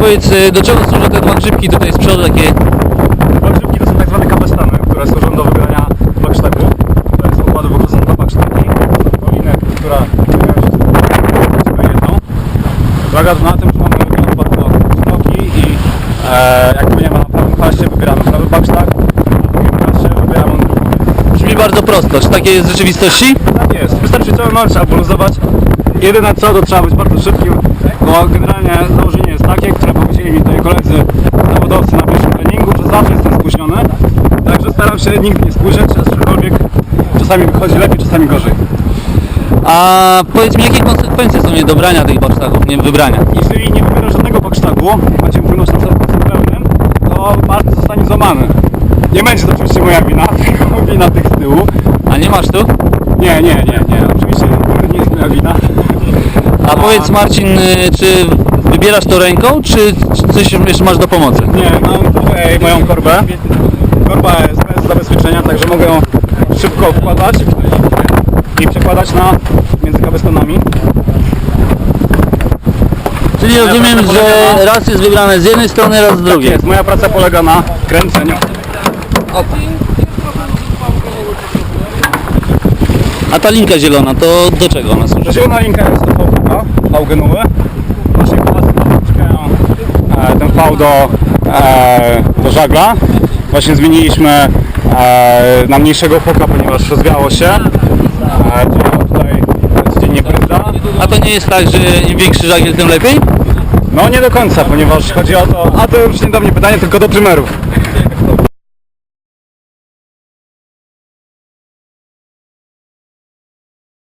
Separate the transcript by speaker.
Speaker 1: powiedz, y, do czego służą te dwa grzybki tutaj z przodu takie...
Speaker 2: Podgrzybki to są tak zwane kapestany, które służą do wybierania baksztaku. To jest układu wychodzą dwa baksztaki. Polinek, która wybiera się z jedną. Uwaga na tym, że mamy wybrane bardzo smoki i e, jak będziemy na prawym pasie, wybieramy prawy baksztak, na drugim pasie wybieramy drugi.
Speaker 1: Brzmi bardzo prosto. Czy takie jest w rzeczywistości?
Speaker 2: Tak jest, wystarczy ciągnąć, trzeba poluzować. Jedyne co, to trzeba być bardzo szybkim, bo generalnie założenie jest takie, które powiedzieli mi tutaj koledzy zawodowcy na pierwszym treningu, że zawsze jestem spóźniony. Także staram się nigdy nie spóźniać, aczkolwiek czasami wychodzi lepiej, czasami gorzej.
Speaker 1: A powiedz mi, jakie konsekwencje są niedobrania tych warsztatów, nie wybrania?
Speaker 2: Jeżeli nie wybierasz żadnego baksztagu, macie płynąć na całym pełnym, to mark zostanie złamany. Nie będzie to oczywiście moja wina, tylko wina tych z tyłu.
Speaker 1: A nie masz tu?
Speaker 2: Nie, nie, nie, nie, oczywiście nie jest moja wina.
Speaker 1: Powiedz Marcin, y, czy wybierasz to ręką, czy czy coś jeszcze masz do pomocy?
Speaker 2: Nie, mam tutaj moją korbę. Korba jest bez zabezpieczenia, także mogę ją szybko wkładać i przekładać na między kabestonami.
Speaker 1: Czyli rozumiem, że raz jest wybrane z jednej strony, raz z drugiej.
Speaker 2: Jest, moja praca polega na kręceniu.
Speaker 1: A ta linka zielona, to do czego ona służy?
Speaker 2: Zielona linka jest do VPK, V genuły. Naszej Polacy wciskają e, ten V do, e, do żagla. Właśnie zmieniliśmy e, na mniejszego foka, ponieważ rozwiało się. E, to tutaj codziennie bryza.
Speaker 1: A to nie jest tak, że im większy żagiel, tym lepiej?
Speaker 2: No nie do końca, ponieważ chodzi o to, a to już nie do mnie pytanie, tylko do przymerów.